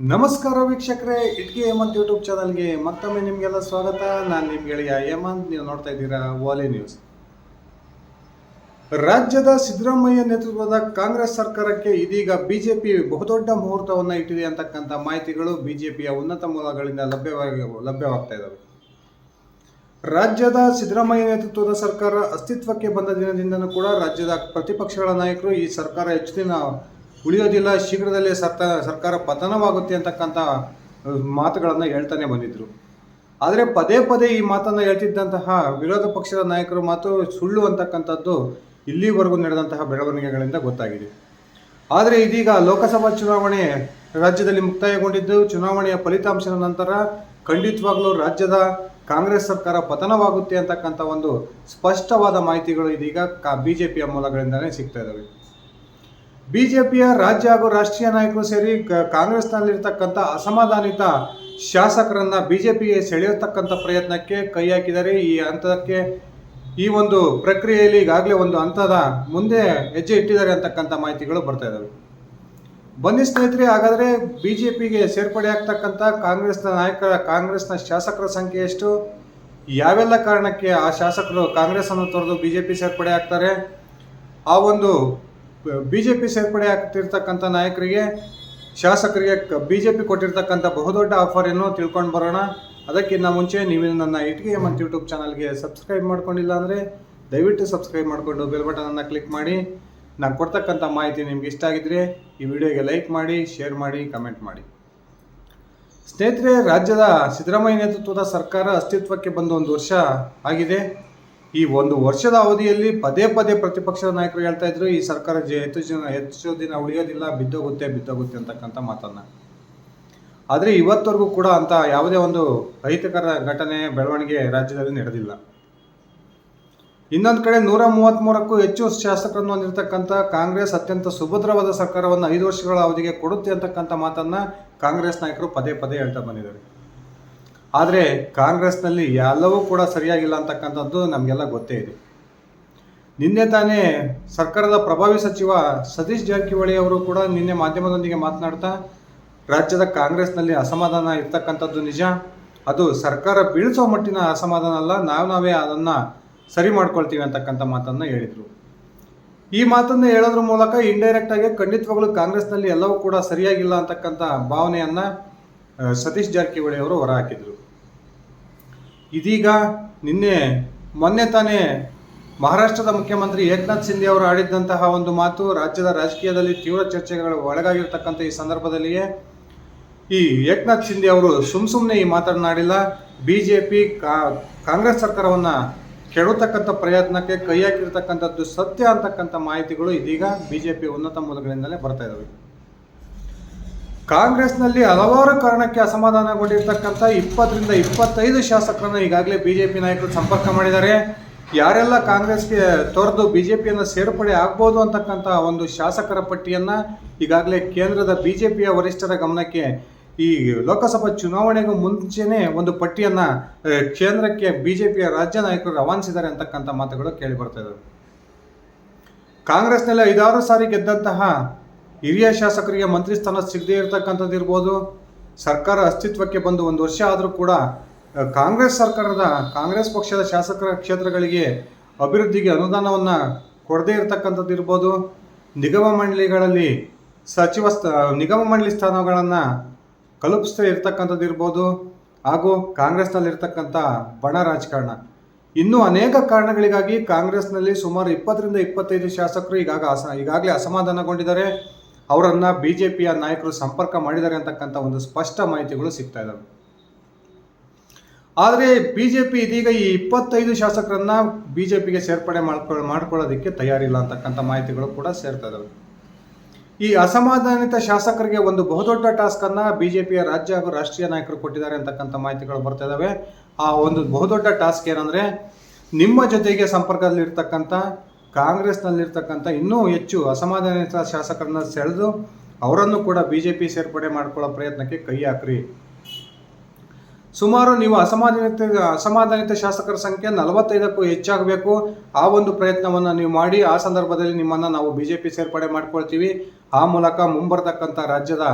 ನಮಸ್ಕಾರ ವೀಕ್ಷಕರೇ, ಇಟ್ಗೆ ಹೇಮಂತ್ ಯೂಟ್ಯೂಬ್ ಚಾನಲ್ಗೆ ಮತ್ತೊಮ್ಮೆ ನಿಮಗೆಲ್ಲ ಸ್ವಾಗತ. ನಾನು ನಿಮ್ಗೆ ಹೇಮಂತ್, ನೀವು ನೋಡ್ತಾ ಇದ್ದೀರಾ ವಾಲಿ ನ್ಯೂಸ್ ರಾಜ್ಯದ ಸಿದ್ದರಾಮಯ್ಯ ನೇತೃತ್ವದ ಕಾಂಗ್ರೆಸ್ ಸರ್ಕಾರಕ್ಕೆ ಇದೀಗ ಬಿಜೆಪಿ ಬಹುದೊಡ್ಡ ಮುಹೂರ್ತವನ್ನು ಇಟ್ಟಿದೆ ಅಂತಕ್ಕಂಥ ಮಾಹಿತಿಗಳು ಬಿಜೆಪಿಯ ಉನ್ನತ ಮೂಲಗಳಿಂದ ಲಭ್ಯವಾಗಿ, ಲಭ್ಯವಾಗ್ತಾ ಇದ್ದಾವೆ ರಾಜ್ಯದ ಸಿದ್ದರಾಮಯ್ಯ ನೇತೃತ್ವದ ಸರ್ಕಾರ ಅಸ್ತಿತ್ವಕ್ಕೆ ಬಂದ ದಿನದಿಂದನೂ ಕೂಡ ರಾಜ್ಯದ ಪ್ರತಿಪಕ್ಷಗಳ ನಾಯಕರು ಈ ಸರ್ಕಾರ ಹೆಚ್ಚು ದಿನ ಉಳಿಯೋದಿಲ್ಲ, ಶೀಘ್ರದಲ್ಲೇ ಸರ್ತ, ಸರ್ಕಾರ ಪತನವಾಗುತ್ತೆ ಅಂತಕ್ಕಂಥ ಮಾತುಗಳನ್ನು ಹೇಳ್ತಾನೆ ಬಂದಿದ್ರು. ಆದರೆ ಪದೇ ಪದೇ ಈ ಮಾತನ್ನು ಹೇಳ್ತಿದ್ದಂತಹ ವಿರೋಧ ಪಕ್ಷದ ನಾಯಕರು ಮಾತು ಸುಳ್ಳು ಅಂತಕ್ಕಂಥದ್ದು ಇಲ್ಲಿವರೆಗೂ ನಡೆದಂತಹ ಬೆಳವಣಿಗೆಗಳಿಂದ ಗೊತ್ತಾಗಿದೆ. ಆದರೆ ಇದೀಗ ಲೋಕಸಭಾ ಚುನಾವಣೆ ರಾಜ್ಯದಲ್ಲಿ ಮುಕ್ತಾಯಗೊಂಡಿದ್ದು, ಚುನಾವಣೆಯ ಫಲಿತಾಂಶದ ನಂತರ ಖಂಡಿತವಾಗಲೂ ರಾಜ್ಯದ ಕಾಂಗ್ರೆಸ್ ಸರ್ಕಾರ ಪತನವಾಗುತ್ತೆ ಅಂತಕ್ಕಂಥ ಒಂದು ಸ್ಪಷ್ಟವಾದ ಮಾಹಿತಿಗಳು ಇದೀಗ ಕಾ ಬಿ ಜೆ ಪಿಯ ಮೂಲಗಳಿಂದಲೇ ಸಿಗ್ತಾ ಇದ್ದಾವೆ ಬಿಜೆಪಿಯ ರಾಜ್ಯ ಹಾಗೂ ರಾಷ್ಟ್ರೀಯ ನಾಯಕರು ಸೇರಿ ಕಾಂಗ್ರೆಸ್ನಲ್ಲಿರ್ತಕ್ಕಂಥ ಅಸಮಾಧಾನಿತ ಶಾಸಕರನ್ನ ಬಿಜೆಪಿಗೆ ಸೆಳೆಯತಕ್ಕಂಥ ಪ್ರಯತ್ನಕ್ಕೆ ಕೈ ಹಾಕಿದ್ದಾರೆ ಈ ಹಂತಕ್ಕೆ ಈ ಒಂದು ಪ್ರಕ್ರಿಯೆಯಲ್ಲಿ ಈಗಾಗಲೇ ಒಂದು ಹಂತದ ಮುಂದೆ ಹೆಜ್ಜೆ ಇಟ್ಟಿದ್ದಾರೆ ಅಂತಕ್ಕಂಥ ಮಾಹಿತಿಗಳು ಬರ್ತಾ ಇದ್ದಾವೆ ಬನ್ನಿ ಸ್ನೇಹಿತರೆ, ಹಾಗಾದರೆ ಬಿ ಜೆ ಪಿಗೆ ಸೇರ್ಪಡೆ ಆಗ್ತಕ್ಕಂಥ ಕಾಂಗ್ರೆಸ್ನ ನಾಯಕರ, ಕಾಂಗ್ರೆಸ್ನ ಶಾಸಕರ ಸಂಖ್ಯೆ ಎಷ್ಟು? ಯಾವೆಲ್ಲ ಕಾರಣಕ್ಕೆ ಆ ಶಾಸಕರು ಕಾಂಗ್ರೆಸ್ ಅನ್ನು ತೊರೆದು ಪಿ ಸೇರ್ಪಡೆ ಆಗ್ತಾರೆ? ಆ ಒಂದು ಬಿಜೆಪಿ ಸೇರ್ಪಡೆ ಆಗ್ತಿರ್ತಕ್ಕಂಥ ನಾಯಕರಿಗೆ, ಶಾಸಕರಿಗೆ ಬಿ ಜೆ ಪಿ ಕೊಟ್ಟಿರ್ತಕ್ಕಂಥ ಬಹುದೊಡ್ಡ ಆಫರ್ ಏನು ತಿಳ್ಕೊಂಡು ಬರೋಣ. ಅದಕ್ಕಿಂತ ಮುಂಚೆ ನೀವು ನನ್ನ ಇಟ್ಗೆ ಮತ್ತು ಯೂಟ್ಯೂಬ್ ಚಾನಲ್ಗೆ ಸಬ್ಸ್ಕ್ರೈಬ್ ಮಾಡ್ಕೊಂಡಿಲ್ಲ ಅಂದರೆ ದಯವಿಟ್ಟು ಸಬ್ಸ್ಕ್ರೈಬ್ ಮಾಡಿಕೊಂಡು ಬೆಲ್ ಬಟನನ್ನು ಕ್ಲಿಕ್ ಮಾಡಿ. ನಾನು ಕೊಡ್ತಕ್ಕಂಥ ಮಾಹಿತಿ ನಿಮ್ಗೆ ಇಷ್ಟ ಆಗಿದ್ರೆ ಈ ವಿಡಿಯೋಗೆ ಲೈಕ್ ಮಾಡಿ, ಶೇರ್ ಮಾಡಿ, ಕಮೆಂಟ್ ಮಾಡಿ. ಸ್ನೇಹಿತರೆ, ರಾಜ್ಯದ ಸಿದ್ದರಾಮಯ್ಯ ನೇತೃತ್ವದ ಸರ್ಕಾರ ಅಸ್ತಿತ್ವಕ್ಕೆ ಬಂದು ಒಂದು ವರ್ಷ ಆಗಿದೆ. ಈ ಒಂದು ವರ್ಷದ ಅವಧಿಯಲ್ಲಿ ಪದೇ ಪದೇ ಪ್ರತಿಪಕ್ಷದ ನಾಯಕರು ಹೇಳ್ತಾ ಇದ್ರು, ಈ ಸರ್ಕಾರ ಹೆಚ್ಚು ಜನ, ಹೆಚ್ಚು ದಿನ ಉಳಿಯೋದಿಲ್ಲ, ಬಿದ್ದೋಗುತ್ತೆ ಬಿದ್ದೋಗುತ್ತೆ ಅಂತಕ್ಕಂಥ ಮಾತನ್ನ. ಆದರೆ ಇವತ್ತವರೆಗೂ ಕೂಡ ಅಂತ ಯಾವುದೇ ಒಂದು ಅಹಿತಕರ ಘಟನೆ, ಬೆಳವಣಿಗೆ ರಾಜ್ಯದಲ್ಲಿ ನಡೆದಿಲ್ಲ. ಇನ್ನೊಂದು ಕಡೆ ನೂರ ಮೂವತ್ತ್ಮೂರಕ್ಕೂ ಹೆಚ್ಚು ಶಾಸಕರನ್ನು ಹೊಂದಿರತಕ್ಕಂಥ ಕಾಂಗ್ರೆಸ್ ಅತ್ಯಂತ ಸುಭದ್ರವಾದ ಸರ್ಕಾರವನ್ನು ಐದು ವರ್ಷಗಳ ಅವಧಿಗೆ ಕೊಡುತ್ತೆ ಅಂತಕ್ಕಂಥ ಮಾತನ್ನು ಕಾಂಗ್ರೆಸ್ ನಾಯಕರು ಪದೇ ಪದೇ ಹೇಳ್ತಾ ಬಂದಿದ್ದಾರೆ. ಆದರೆ ಕಾಂಗ್ರೆಸ್ನಲ್ಲಿ ಎಲ್ಲವೂ ಕೂಡ ಸರಿಯಾಗಿಲ್ಲ ಅಂತಕ್ಕಂಥದ್ದು ನಮಗೆಲ್ಲ ಗೊತ್ತೇ ಇದೆ. ನಿನ್ನೆ ತಾನೇ ಸರ್ಕಾರದ ಪ್ರಭಾವಿ ಸಚಿವ ಸತೀಶ್ ಜಾರಕಿಹೊಳಿ ಅವರು ಕೂಡ ನಿನ್ನೆ ಮಾಧ್ಯಮದೊಂದಿಗೆ ಮಾತನಾಡ್ತಾ, ರಾಜ್ಯದ ಕಾಂಗ್ರೆಸ್ನಲ್ಲಿ ಅಸಮಾಧಾನ ಇರ್ತಕ್ಕಂಥದ್ದು ನಿಜ. ಅದು ಸರ್ಕಾರ ಬೀಳಿಸೋ ಮಟ್ಟಿನ ಅಸಮಾಧಾನ ಅಲ್ಲ, ನಾವು ನಾವೇ ಅದನ್ನು ಸರಿ ಮಾಡ್ಕೊಳ್ತೀವಿ ಅಂತಕ್ಕಂಥ ಮಾತನ್ನು ಹೇಳಿದರು. ಈ ಮಾತನ್ನು ಹೇಳೋದ್ರ ಮೂಲಕ ಇಂಡೈರೆಕ್ಟ್ ಆಗಿ ಖಂಡಿತವಾಗ್ಲೂ ಕಾಂಗ್ರೆಸ್ನಲ್ಲಿ ಎಲ್ಲವೂ ಕೂಡ ಸರಿಯಾಗಿಲ್ಲ ಅಂತಕ್ಕಂಥ ಭಾವನೆಯನ್ನು ಸತೀಶ್ ಜಾರಕಿಹೊಳಿ ಅವರು ಹೊರಹಾಕಿದ್ರು ಇದೀಗ ನಿನ್ನೆ ಮೊನ್ನೆ ತಾನೇ ಮಹಾರಾಷ್ಟ್ರದ ಮುಖ್ಯಮಂತ್ರಿ ಏಕನಾಥ್ ಶಿಂದೆ ಅವರು ಆಡಿದ್ದಂತಹ ಒಂದು ಮಾತು ರಾಜ್ಯದ ರಾಜಕೀಯದಲ್ಲಿ ತೀವ್ರ ಚರ್ಚೆಗಳು ಒಳಗಾಗಿರ್ತಕ್ಕಂಥ ಈ ಸಂದರ್ಭದಲ್ಲಿಯೇ. ಈ ಏಕನಾಥ್ ಶಿಂದೆ ಅವರು ಸುಮ್ ಸುಮ್ಮನೆ ಈ ಮಾತನಾಡಿಲ್ಲ ಬಿ ಜೆ ಪಿ ಕಾಂಗ್ರೆಸ್ ಸರ್ಕಾರವನ್ನು ಕೆಡತಕ್ಕಂಥ ಪ್ರಯತ್ನಕ್ಕೆ ಕೈ ಹಾಕಿರ್ತಕ್ಕಂಥದ್ದು ಸತ್ಯ ಅಂತಕ್ಕಂಥ ಮಾಹಿತಿಗಳು ಇದೀಗ ಬಿ ಜೆ ಪಿ ಉನ್ನತ ಮೂಲಗಳಿಂದಲೇ ಬರ್ತಾ ಇದ್ದಾವೆ ಕಾಂಗ್ರೆಸ್ನಲ್ಲಿ ಹಲವಾರು ಕಾರಣಕ್ಕೆ ಅಸಮಾಧಾನಗೊಂಡಿರ್ತಕ್ಕಂಥ ಇಪ್ಪತ್ತರಿಂದ ಇಪ್ಪತ್ತೈದು ಶಾಸಕರನ್ನು ಈಗಾಗಲೇ ಬಿ ಜೆ ಪಿ ನಾಯಕರು ಸಂಪರ್ಕ ಮಾಡಿದ್ದಾರೆ. ಯಾರೆಲ್ಲ ಕಾಂಗ್ರೆಸ್ಗೆ ತೊರೆದು ಬಿ ಜೆ ಪಿಯನ್ನು ಸೇರ್ಪಡೆ ಆಗ್ಬೋದು ಅಂತಕ್ಕಂಥ ಒಂದು ಶಾಸಕರ ಪಟ್ಟಿಯನ್ನು ಈಗಾಗಲೇ ಕೇಂದ್ರದ ಬಿ ಜೆ ಪಿಯ ವರಿಷ್ಠರ ಗಮನಕ್ಕೆ ಈ ಲೋಕಸಭಾ ಚುನಾವಣೆಗೂ ಮುಂಚೆನೇ ಒಂದು ಪಟ್ಟಿಯನ್ನು ಕೇಂದ್ರಕ್ಕೆ ಬಿ ಜೆ ಪಿಯ ರಾಜ್ಯ ನಾಯಕರು ರವಾನಿಸಿದ್ದಾರೆ ಅಂತಕ್ಕಂಥ ಮಾತುಗಳು ಕೇಳಿ ಬರ್ತಾ ಇದ್ದಾವೆ ಕಾಂಗ್ರೆಸ್ನಲ್ಲಿ ಐದಾರು ಸಾರಿ ಗೆದ್ದಂತಹ ಹಿರಿಯ ಶಾಸಕರಿಗೆ ಮಂತ್ರಿ ಸ್ಥಾನ ಸಿಗದೇ ಇರತಕ್ಕಂಥದ್ದು ಇರ್ಬೋದು. ಸರ್ಕಾರ ಅಸ್ತಿತ್ವಕ್ಕೆ ಬಂದು ಒಂದು ವರ್ಷ ಆದರೂ ಕೂಡ ಕಾಂಗ್ರೆಸ್ ಸರ್ಕಾರದ, ಕಾಂಗ್ರೆಸ್ ಪಕ್ಷದ ಶಾಸಕರ ಕ್ಷೇತ್ರಗಳಿಗೆ ಅಭಿವೃದ್ಧಿಗೆ ಅನುದಾನವನ್ನು ಕೊಡದೇ ಇರತಕ್ಕಂಥದ್ದು ಇರ್ಬೋದು. ನಿಗಮ ಮಂಡಳಿಗಳಲ್ಲಿ ಸಚಿವ ಸ್ಥ ನಿಗಮ ಮಂಡಳಿ ಸ್ಥಾನಗಳನ್ನು ಕಲ್ಪಿಸ್ತಾ ಇರತಕ್ಕಂಥದ್ದು ಇರ್ಬೋದು. ಹಾಗೂ ಕಾಂಗ್ರೆಸ್ನಲ್ಲಿರ್ತಕ್ಕಂಥ ಬಣ ರಾಜಕಾರಣ. ಇನ್ನೂ ಅನೇಕ ಕಾರಣಗಳಿಗಾಗಿ ಕಾಂಗ್ರೆಸ್ನಲ್ಲಿ ಸುಮಾರು ಇಪ್ಪತ್ತರಿಂದ ಇಪ್ಪತ್ತೈದು ಶಾಸಕರು ಈಗಾಗ ಅಸ ಈಗಾಗಲೇ ಅಸಮಾಧಾನಗೊಂಡಿದ್ದಾರೆ. ಅವರನ್ನು ಬಿ ಜೆ ಪಿಯ ನಾಯಕರು ಸಂಪರ್ಕ ಮಾಡಿದ್ದಾರೆ ಅಂತಕ್ಕಂಥ ಒಂದು ಸ್ಪಷ್ಟ ಮಾಹಿತಿಗಳು ಸಿಗ್ತಾ ಇದ್ದಾವೆ ಆದರೆ ಬಿ ಜೆ ಪಿ ಇದೀಗ ಈ ಇಪ್ಪತ್ತೈದು ಶಾಸಕರನ್ನ ಬಿ ಜೆ ಪಿಗೆ ಸೇರ್ಪಡೆ ಮಾಡ್ಕೊಳ್ಳ ಮಾಡ್ಕೊಳ್ಳೋದಕ್ಕೆ ತಯಾರಿಲ್ಲ ಅಂತಕ್ಕಂಥ ಮಾಹಿತಿಗಳು ಕೂಡ ಸೇರ್ತಾ ಇದ್ದಾವೆ ಈ ಅಸಮಾಧಾನಿತ ಶಾಸಕರಿಗೆ ಒಂದು ಬಹುದೊಡ್ಡ ಟಾಸ್ಕ್ ಅನ್ನ ಬಿಜೆಪಿಯ ರಾಜ್ಯ ಹಾಗೂ ರಾಷ್ಟ್ರೀಯ ನಾಯಕರು ಕೊಟ್ಟಿದ್ದಾರೆ ಅಂತಕ್ಕಂಥ ಮಾಹಿತಿಗಳು ಬರ್ತಾ ಇದ್ದಾವೆ ಆ ಒಂದು ಬಹುದೊಡ್ಡ ಟಾಸ್ಕ್ ಏನಂದ್ರೆ ನಿಮ್ಮ ಜೊತೆಗೆ ಸಂಪರ್ಕದಲ್ಲಿರ್ತಕ್ಕಂಥ ಕಾಂಗ್ರೆಸ್ನಲ್ಲಿರ್ತಕ್ಕಂಥ ಇನ್ನೂ ಹೆಚ್ಚು ಅಸಮಾಧಾನಿತ ಶಾಸಕರನ್ನ ಸೆಳೆದು ಅವರನ್ನು ಕೂಡ ಬಿ ಜೆ ಪಿ ಸೇರ್ಪಡೆ ಮಾಡ್ಕೊಳ್ಳೋ ಪ್ರಯತ್ನಕ್ಕೆ ಕೈ ಹಾಕ್ರಿ. ಸುಮಾರು ನೀವು ಅಸಮಾಧಾನಿತ ಅಸಮಾಧಾನಿತ ಶಾಸಕರ ಸಂಖ್ಯೆ ನಲವತ್ತೈದಕ್ಕೂ ಹೆಚ್ಚಾಗಬೇಕು. ಆ ಒಂದು ಪ್ರಯತ್ನವನ್ನು ನೀವು ಮಾಡಿ, ಆ ಸಂದರ್ಭದಲ್ಲಿ ನಿಮ್ಮನ್ನು ನಾವು ಬಿ ಜೆ ಪಿ ಸೇರ್ಪಡೆ ಮಾಡ್ಕೊಳ್ತೀವಿ. ಆ ಮೂಲಕ ಮುಂಬರ್ತಕ್ಕಂಥ ರಾಜ್ಯದ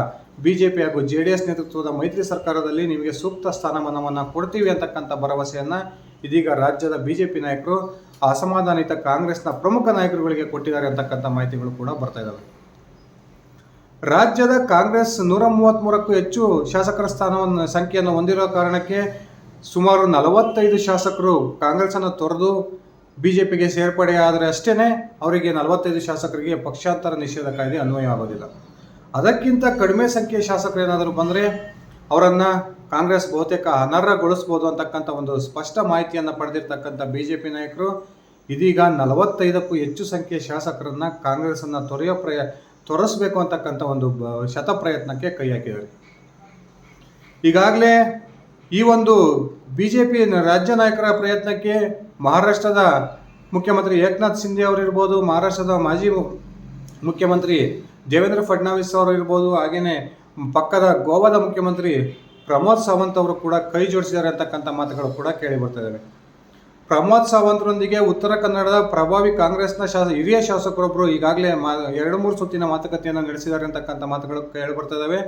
ಬಿ ಜೆ ಪಿ ಹಾಗೂ ಜೆ ಡಿ ಎಸ್ ನೇತೃತ್ವದ ಮೈತ್ರಿ ಸರ್ಕಾರದಲ್ಲಿ ನಿಮಗೆ ಸೂಕ್ತ ಸ್ಥಾನಮಾನವನ್ನು ಕೊಡ್ತೀವಿ ಅಂತಕ್ಕಂಥ ಭರವಸೆಯನ್ನು ಇದೀಗ ರಾಜ್ಯದ ಬಿ ಜೆ ಪಿ ನಾಯಕರು, ಅಸಮಾಧಾನಿತ ಕಾಂಗ್ರೆಸ್ನ ಪ್ರಮುಖ ನಾಯಕರುಗಳಿಗೆ ಕೊಟ್ಟಿದ್ದಾರೆ ಅಂತಕ್ಕಂಥ ಮಾಹಿತಿಗಳು ಕೂಡ ಬರ್ತಾ ಇದ್ದಾವೆ ರಾಜ್ಯದ ಕಾಂಗ್ರೆಸ್ ನೂರ ಮೂವತ್ತ್ಮೂರಕ್ಕೂ ಹೆಚ್ಚು ಶಾಸಕರ ಸ್ಥಾನವನ್ನು, ಸಂಖ್ಯೆಯನ್ನು ಹೊಂದಿರೋ ಕಾರಣಕ್ಕೆ ಸುಮಾರು ನಲವತ್ತೈದು ಶಾಸಕರು ಕಾಂಗ್ರೆಸ್ಸನ್ನು ತೊರೆದು ಬಿ ಜೆ ಪಿಗೆ ಸೇರ್ಪಡೆ ಆದರೆ ಅಷ್ಟೇ ಅವರಿಗೆ ನಲವತ್ತೈದು ಶಾಸಕರಿಗೆ ಪಕ್ಷಾಂತರ ನಿಷೇಧ ಕಾಯ್ದೆ ಅನ್ವಯ ಆಗೋದಿಲ್ಲ. ಅದಕ್ಕಿಂತ ಕಡಿಮೆ ಸಂಖ್ಯೆಯ ಶಾಸಕರು ಏನಾದರೂ ಬಂದರೆ ಅವರನ್ನು ಕಾಂಗ್ರೆಸ್ ಬಹುತೇಕ ಅನರ್ಹಗೊಳಿಸ್ಬೋದು ಅಂತಕ್ಕಂಥ ಒಂದು ಸ್ಪಷ್ಟ ಮಾಹಿತಿಯನ್ನು ಪಡೆದಿರ್ತಕ್ಕಂಥ ಬಿ ಜೆ ಪಿ ನಾಯಕರು ಇದೀಗ ನಲವತ್ತೈದಕ್ಕೂ ಹೆಚ್ಚು ಸಂಖ್ಯೆಯ ಶಾಸಕರನ್ನು ಕಾಂಗ್ರೆಸ್ಸನ್ನು ತೊರೆಯೋ ಪ್ರಯ ತೊರೆಸಬೇಕು ಅಂತಕ್ಕಂಥ ಒಂದು ಶತ ಪ್ರಯತ್ನಕ್ಕೆ ಕೈ ಹಾಕಿದ್ದಾರೆ. ಈಗಾಗಲೇ ಈ ಒಂದು ಬಿ ಜೆ ಪಿ ರಾಜ್ಯ ನಾಯಕರ ಪ್ರಯತ್ನಕ್ಕೆ ಮಹಾರಾಷ್ಟ್ರದ ಮುಖ್ಯಮಂತ್ರಿ ಏಕನಾಥ್ ಅವರು ಇರ್ಬೋದು, ಮಹಾರಾಷ್ಟ್ರದ ಮಾಜಿ ಮುಖ್ಯಮಂತ್ರಿ ದೇವೇಂದ್ರ ಫಡ್ನವೀಸ್ ಅವರು ಇರ್ಬೋದು ಹಾಗೆಯೇ ಪಕ್ಕದ ಗೋವಾದ ಮುಖ್ಯಮಂತ್ರಿ ಪ್ರಮೋದ್ ಸಾವಂತ್ ಅವರು ಕೂಡ ಕೈ ಜೋಡಿಸಿದ್ದಾರೆ ಅಂತಕ್ಕಂಥ ಮಾತುಗಳು ಕೂಡ ಕೇಳಿ ಬರ್ತಾ ಪ್ರಮೋದ್ ಸಾವಂತ್ರೊಂದಿಗೆ ಉತ್ತರ ಕನ್ನಡದ ಪ್ರಭಾವಿ ಕಾಂಗ್ರೆಸ್ನ ಶಾಸ, ಹಿರಿಯ ಶಾಸಕರೊಬ್ಬರು ಈಗಾಗಲೇ ಮಾ, ಎರಡು ಮೂರು ಸುತ್ತಿನ ಮಾತುಕತೆಯನ್ನು ನಡೆಸಿದ್ದಾರೆ ಅಂತಕ್ಕಂಥ ಮಾತುಗಳು ಕೇಳಿ ಬರ್ತಾ ಇದ್ದಾವೆ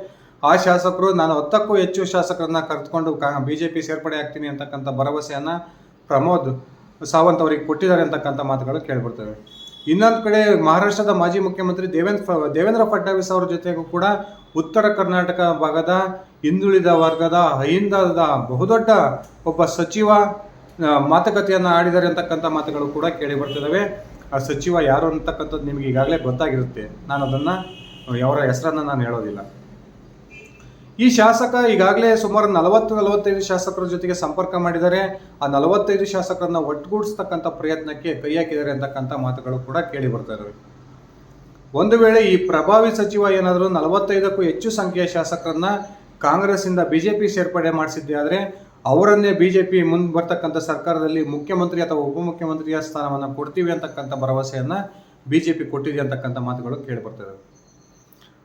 ಆ ಶಾಸಕರು, ನಾನು ಹತ್ತಕ್ಕೂ ಹೆಚ್ಚು ಶಾಸಕರನ್ನ ಕರೆದುಕೊಂಡು ಕಾ ಬಿ ಜೆ ಪಿ ಸೇರ್ಪಡೆ ಆಗ್ತೀನಿ ಅಂತಕ್ಕಂಥ ಭರವಸೆಯನ್ನು ಪ್ರಮೋದ್ ಸಾವಂತ್ ಅವರಿಗೆ ಕೊಟ್ಟಿದ್ದಾರೆ ಅಂತಕ್ಕಂಥ ಮಾತುಗಳು ಕೇಳಿಬರ್ತವೆ ಇನ್ನೊಂದು ಕಡೆ ಮಹಾರಾಷ್ಟ್ರದ ಮಾಜಿ ಮುಖ್ಯಮಂತ್ರಿ ದೇವೇಂದ್ರ ದೇವೇಂದ್ರ ಫಡ್ನವೀಸ್ ಅವರ ಜೊತೆಗೂ ಕೂಡ ಉತ್ತರ ಕರ್ನಾಟಕ ಭಾಗದ ಹಿಂದುಳಿದ ವರ್ಗದ ಅಹಿಂದದ ಬಹುದೊಡ್ಡ ಒಬ್ಬ ಸಚಿವ ಮಾತುಕತೆಯನ್ನು ಆಡಿದ್ದಾರೆ ಅಂತಕ್ಕಂಥ ಮಾತುಗಳು ಕೂಡ ಕೇಳಿ ಬರ್ತಿದ್ದಾವೆ ಆ, ಸಚಿವ ಯಾರು ಅಂತಕ್ಕಂಥದ್ದು ನಿಮಗೆ ಈಗಾಗಲೇ ಗೊತ್ತಾಗಿರುತ್ತೆ. ನಾನು ಅದನ್ನು, ಅವರ ಹೆಸರನ್ನು ನಾನು ಹೇಳೋದಿಲ್ಲ. ಈ ಶಾಸಕ ಈಗಾಗಲೇ ಸುಮಾರು ನಲವತ್ತು, ನಲವತ್ತೈದು ಶಾಸಕರ ಜೊತೆಗೆ ಸಂಪರ್ಕ ಮಾಡಿದ್ದಾರೆ. ಆ ನಲವತ್ತೈದು ಶಾಸಕರನ್ನ ಒಟ್ಟುಗೂಡಿಸ್ತಕ್ಕಂಥ ಪ್ರಯತ್ನಕ್ಕೆ ಕೈ ಹಾಕಿದ್ದಾರೆ ಅಂತಕ್ಕಂಥ ಮಾತುಗಳು ಕೂಡ ಕೇಳಿ ಬರ್ತಾ ಇದ್ದಾವೆ ಒಂದು ವೇಳೆ ಈ ಪ್ರಭಾವಿ ಸಚಿವ ಏನಾದರೂ ನಲವತ್ತೈದಕ್ಕೂ ಹೆಚ್ಚು ಸಂಖ್ಯೆಯ ಶಾಸಕರನ್ನ ಕಾಂಗ್ರೆಸ್ಸಿಂದ ಬಿಜೆಪಿ ಸೇರ್ಪಡೆ ಮಾಡಿಸಿದ್ದೆ ಆದರೆ ಅವರನ್ನೇ ಬಿ ಜೆ ಪಿ ಮುಂದೆ ಬರ್ತಕ್ಕಂಥ ಸರ್ಕಾರದಲ್ಲಿ ಮುಖ್ಯಮಂತ್ರಿ ಅಥವಾ ಉಪಮುಖ್ಯಮಂತ್ರಿಯ ಸ್ಥಾನವನ್ನು ಕೊಡ್ತೀವಿ ಅಂತಕ್ಕಂಥ ಭರವಸೆಯನ್ನು ಬಿ ಜೆ ಪಿ ಕೊಟ್ಟಿದೆ ಅಂತಕ್ಕಂಥ ಮಾತುಗಳು ಕೇಳಿ ಬರ್ತಾ ಇದ್ದಾವೆ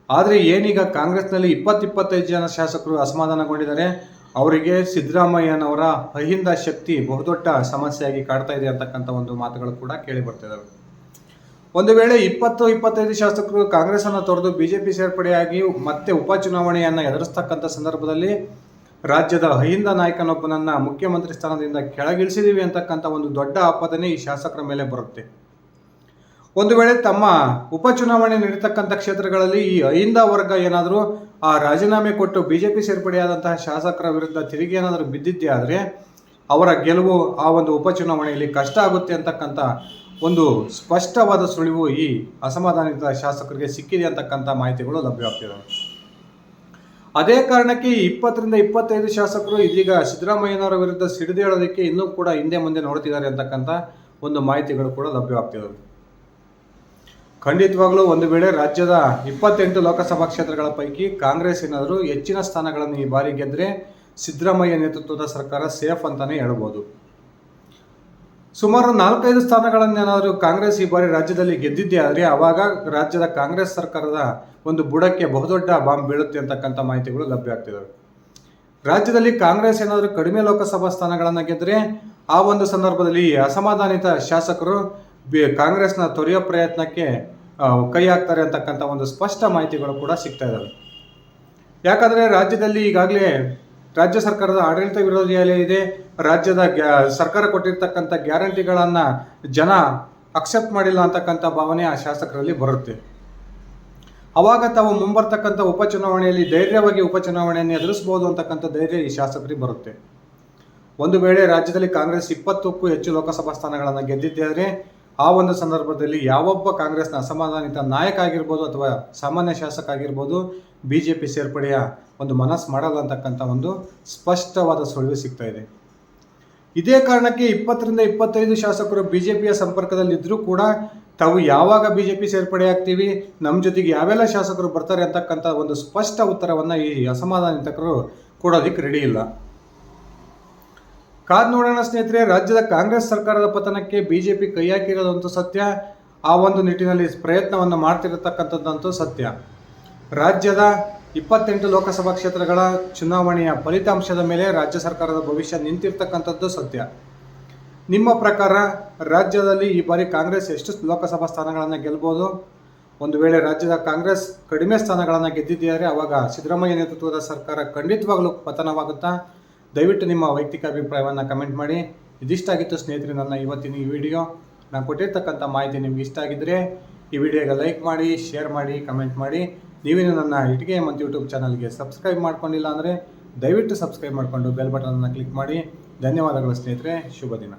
ಆದರೆ ಏನೀಗ ಕಾಂಗ್ರೆಸ್ನಲ್ಲಿ ಇಪ್ಪತ್ತಿಪ್ಪತ್ತೈದು ಜನ ಶಾಸಕರು ಅಸಮಾಧಾನಗೊಂಡಿದ್ದಾರೆ, ಅವರಿಗೆ ಸಿದ್ದರಾಮಯ್ಯನವರ ಅಹಿಂದ ಶಕ್ತಿ ಬಹುದೊಡ್ಡ ಸಮಸ್ಯೆಯಾಗಿ ಕಾಡ್ತಾ ಇದೆ ಅಂತಕ್ಕಂಥ ಒಂದು ಮಾತುಗಳು ಕೂಡ ಕೇಳಿ ಬರ್ತಿದ್ದಾವೆ ಒಂದು ವೇಳೆ ಇಪ್ಪತ್ತು ಇಪ್ಪತ್ತೈದು ಶಾಸಕರು ಕಾಂಗ್ರೆಸ್ಸನ್ನು ತೊರೆದು ಬಿಜೆಪಿ ಸೇರ್ಪಡೆಯಾಗಿ ಮತ್ತೆ ಉಪಚುನಾವಣೆಯನ್ನು ಎದುರಿಸ್ತಕ್ಕಂಥ ಸಂದರ್ಭದಲ್ಲಿ ರಾಜ್ಯದ ಅಹಿಂದ ನಾಯಕನೊಬ್ಬನನ್ನ ಮುಖ್ಯಮಂತ್ರಿ ಸ್ಥಾನದಿಂದ ಕೆಳಗಿಳಿಸಿದೀವಿ ಅಂತಕ್ಕಂಥ ಒಂದು ದೊಡ್ಡ ಆಪಾದನೆ ಈ ಶಾಸಕರ ಮೇಲೆ ಬರುತ್ತೆ. ಒಂದು ವೇಳೆ ತಮ್ಮ ಉಪಚುನಾವಣೆ ನಡೀತಕ್ಕಂಥ ಕ್ಷೇತ್ರಗಳಲ್ಲಿ ಈ ಅಹಿಂದ ವರ್ಗ ಏನಾದರೂ ಆ ರಾಜೀನಾಮೆ ಕೊಟ್ಟು ಬಿಜೆಪಿ ಸೇರ್ಪಡೆಯಾದಂತಹ ಶಾಸಕರ ವಿರುದ್ಧ ತಿರುಗಿ ಏನಾದರೂ ಬಿದ್ದಿದ್ದೇ ಆದರೆ ಅವರ ಗೆಲುವು ಆ ಒಂದು ಉಪಚುನಾವಣೆಯಲ್ಲಿ ಕಷ್ಟ ಆಗುತ್ತೆ ಅಂತಕ್ಕಂಥ ಒಂದು ಸ್ಪಷ್ಟವಾದ ಸುಳಿವು ಈ ಅಸಮಾಧಾನಿತ ಶಾಸಕರಿಗೆ ಸಿಕ್ಕಿದೆ ಅಂತಕ್ಕಂಥ ಮಾಹಿತಿಗಳು ಲಭ್ಯವಾಗ್ತಿದ್ದಾವೆ. ಅದೇ ಕಾರಣಕ್ಕೆ ಇಪ್ಪತ್ತರಿಂದ ಇಪ್ಪತ್ತೈದು ಶಾಸಕರು ಇದೀಗ ಸಿದ್ದರಾಮಯ್ಯನವರ ವಿರುದ್ಧ ಸಿಡಿದೇಳೋದಕ್ಕೆ ಇನ್ನೂ ಕೂಡ ಹಿಂದೆ ಮುಂದೆ ನೋಡ್ತಿದ್ದಾರೆ ಅಂತಕ್ಕಂಥ ಒಂದು ಮಾಹಿತಿಗಳು ಕೂಡ ಲಭ್ಯವಾಗ್ತಿದ್ದಾವೆ ಖಂಡಿತವಾಗ್ಲೂ ಒಂದು ವೇಳೆ ರಾಜ್ಯದ ಇಪ್ಪತ್ತೆಂಟು ಲೋಕಸಭಾ ಕ್ಷೇತ್ರಗಳ ಪೈಕಿ ಕಾಂಗ್ರೆಸ್ ಏನಾದರೂ ಹೆಚ್ಚಿನ ಸ್ಥಾನಗಳನ್ನು ಈ ಬಾರಿ ಗೆದ್ದರೆ ಸಿದ್ದರಾಮಯ್ಯ ನೇತೃತ್ವದ ಸರ್ಕಾರ ಸೇಫ್ ಅಂತಲೇ ಹೇಳ್ಬೋದು. ಸುಮಾರು ನಾಲ್ಕೈದು ಸ್ಥಾನಗಳನ್ನೇನಾದರೂ ಕಾಂಗ್ರೆಸ್ ಈ ಬಾರಿ ರಾಜ್ಯದಲ್ಲಿ ಗೆದ್ದಿದ್ದೆ ಆದರೆ ಆವಾಗ ರಾಜ್ಯದ ಕಾಂಗ್ರೆಸ್ ಸರ್ಕಾರದ ಒಂದು ಬುಡಕ್ಕೆ ಬಹುದೊಡ್ಡ ಬಾಂಬ್ ಬೀಳುತ್ತೆ ಅಂತಕ್ಕಂಥ ಮಾಹಿತಿಗಳು ಲಭ್ಯ ಆಗ್ತಿದ್ದಾವೆ ರಾಜ್ಯದಲ್ಲಿ ಕಾಂಗ್ರೆಸ್ ಏನಾದರೂ ಕಡಿಮೆ ಲೋಕಸಭಾ ಸ್ಥಾನಗಳನ್ನು ಗೆದ್ದರೆ ಆ ಒಂದು ಸಂದರ್ಭದಲ್ಲಿ ಅಸಮಾಧಾನಿತ ಶಾಸಕರು ಕಾಂಗ್ರೆಸ್ನ ತೊರೆಯೋ ಪ್ರಯತ್ನಕ್ಕೆ ಕೈ ಹಾಕ್ತಾರೆ ಅಂತಕ್ಕಂಥ ಒಂದು ಸ್ಪಷ್ಟ ಮಾಹಿತಿಗಳು ಕೂಡ ಸಿಗ್ತಾ ಇದ್ದಾವೆ ಯಾಕಂದರೆ ರಾಜ್ಯದಲ್ಲಿ ಈಗಾಗಲೇ ರಾಜ್ಯ ಸರ್ಕಾರದ ಆಡಳಿತ ವಿರೋಧಿ ಅಲೆ ಇದೆ. ರಾಜ್ಯದ ಗ್ಯಾ, ಸರ್ಕಾರ ಕೊಟ್ಟಿರ್ತಕ್ಕಂಥ ಗ್ಯಾರಂಟಿಗಳನ್ನು ಜನ ಅಕ್ಸೆಪ್ಟ್ ಮಾಡಿಲ್ಲ ಅಂತಕ್ಕಂಥ ಭಾವನೆ ಆ ಶಾಸಕರಲ್ಲಿ ಬರುತ್ತೆ. ಅವಾಗ ತಾವು ಮುಂಬರ್ತಕ್ಕಂಥ ಉಪಚುನಾವಣೆಯಲ್ಲಿ ಧೈರ್ಯವಾಗಿ ಉಪಚುನಾವಣೆಯನ್ನು ಎದುರಿಸಬಹುದು ಅಂತಕ್ಕಂಥ ಧೈರ್ಯ ಈ ಶಾಸಕರಿಗೆ ಬರುತ್ತೆ. ಒಂದು ವೇಳೆ ರಾಜ್ಯದಲ್ಲಿ ಕಾಂಗ್ರೆಸ್ ಇಪ್ಪತ್ತಕ್ಕೂ ಹೆಚ್ಚು ಲೋಕಸಭಾ ಸ್ಥಾನಗಳನ್ನು ಗೆದ್ದಿದ್ದರೆ ಆ ಒಂದು ಸಂದರ್ಭದಲ್ಲಿ ಯಾವೊಬ್ಬ ಕಾಂಗ್ರೆಸ್ನ ಅಸಮಾಧಾನಿತ ನಾಯಕ ಆಗಿರ್ಬೋದು ಅಥವಾ ಸಾಮಾನ್ಯ ಶಾಸಕ ಆಗಿರ್ಬೋದು ಬಿ ಜೆ ಪಿ ಸೇರ್ಪಡೆಯ ಒಂದು ಮನಸ್ಸು ಮಾಡಲ್ಲ ಅಂತಕ್ಕಂಥ ಒಂದು ಸ್ಪಷ್ಟವಾದ ಸುಳಿವು ಸಿಗ್ತಾ ಇದೆ. ಇದೇ ಕಾರಣಕ್ಕೆ ಇಪ್ಪತ್ತರಿಂದ ಇಪ್ಪತ್ತೈದು ಶಾಸಕರು ಬಿ ಜೆ ಪಿಯ ಸಂಪರ್ಕದಲ್ಲಿದ್ದರೂ ಕೂಡ ತಾವು ಯಾವಾಗ ಬಿ ಜೆ ಪಿ ಸೇರ್ಪಡೆ ಆಗ್ತೀವಿ ನಮ್ಮ ಜೊತೆಗೆ ಯಾವೆಲ್ಲ ಶಾಸಕರು ಬರ್ತಾರೆ ಅಂತಕ್ಕಂಥ ಒಂದು ಸ್ಪಷ್ಟ ಉತ್ತರವನ್ನು ಈ ಅಸಮಾಧಾನಿತಕರು ಕೊಡೋದಕ್ಕೆ ರೆಡಿ ಇಲ್ಲ. ಕಾದ್ ನೋಡೋಣ ಸ್ನೇಹಿತರೆ, ರಾಜ್ಯದ ಕಾಂಗ್ರೆಸ್ ಸರ್ಕಾರದ ಪತನಕ್ಕೆ ಬಿಜೆಪಿ ಕೈ ಹಾಕಿರೋದಂತೂ ಸತ್ಯ. ಆ ಒಂದು ನಿಟ್ಟಿನಲ್ಲಿ ಪ್ರಯತ್ನವನ್ನು ಮಾಡ್ತಿರತಕ್ಕಂಥದ್ದಂತೂ ಸತ್ಯ. ರಾಜ್ಯದ ಇಪ್ಪತ್ತೆಂಟು ಲೋಕಸಭಾ ಕ್ಷೇತ್ರಗಳ ಚುನಾವಣೆಯ ಫಲಿತಾಂಶದ ಮೇಲೆ ರಾಜ್ಯ ಸರ್ಕಾರದ ಭವಿಷ್ಯ ನಿಂತಿರ್ತಕ್ಕಂಥದ್ದು ಸತ್ಯ. ನಿಮ್ಮ ಪ್ರಕಾರ ರಾಜ್ಯದಲ್ಲಿ ಈ ಬಾರಿ ಕಾಂಗ್ರೆಸ್ ಎಷ್ಟು ಲೋಕಸಭಾ ಸ್ಥಾನಗಳನ್ನು ಗೆಲ್ಬೋದು? ಒಂದು ವೇಳೆ ರಾಜ್ಯದ ಕಾಂಗ್ರೆಸ್ ಕಡಿಮೆ ಸ್ಥಾನಗಳನ್ನು ಗೆದ್ದಿದ್ದಾರೆ ಅವಾಗ ಸಿದ್ದರಾಮಯ್ಯ ನೇತೃತ್ವದ ಸರ್ಕಾರ ಖಂಡಿತವಾಗಲೂ ಪತನವಾಗುತ್ತಾ ದಯವಿಟ್ಟು ನಿಮ್ಮ ವೈಯಕ್ತಿಕ ಅಭಿಪ್ರಾಯವನ್ನು ಕಮೆಂಟ್ ಮಾಡಿ. ಇದಿಷ್ಟಾಗಿತ್ತು ಸ್ನೇಹಿತರೆ ನನ್ನ ಇವತ್ತಿನ ಈ ವಿಡಿಯೋ ನಾನು ಕೊಟ್ಟಿರ್ತಕ್ಕಂಥ ಮಾಹಿತಿ ನಿಮ್ಗೆ ಇಷ್ಟ ಆಗಿದ್ದರೆ ಈ ವಿಡಿಯೋಗೆ ಲೈಕ್ ಮಾಡಿ ಶೇರ್ ಮಾಡಿ ಕಮೆಂಟ್ ಮಾಡಿ. ನೀವೇನು ನನ್ನ ಇಟಿಗೆ ಮತ್ತು ಯೂಟ್ಯೂಬ್ ಚಾನಲ್ಗೆ ಸಬ್ಸ್ಕ್ರೈಬ್ ಮಾಡ್ಕೊಂಡಿಲ್ಲ ಅಂದರೆ ದಯವಿಟ್ಟು ಸಬ್ಸ್ಕ್ರೈಬ್ ಮಾಡಿಕೊಂಡು ಬೆಲ್ ಬಟನನ್ನು ಕ್ಲಿಕ್ ಮಾಡಿ. ಧನ್ಯವಾದಗಳು ಸ್ನೇಹಿತರೆ, ಶುಭ ದಿನ.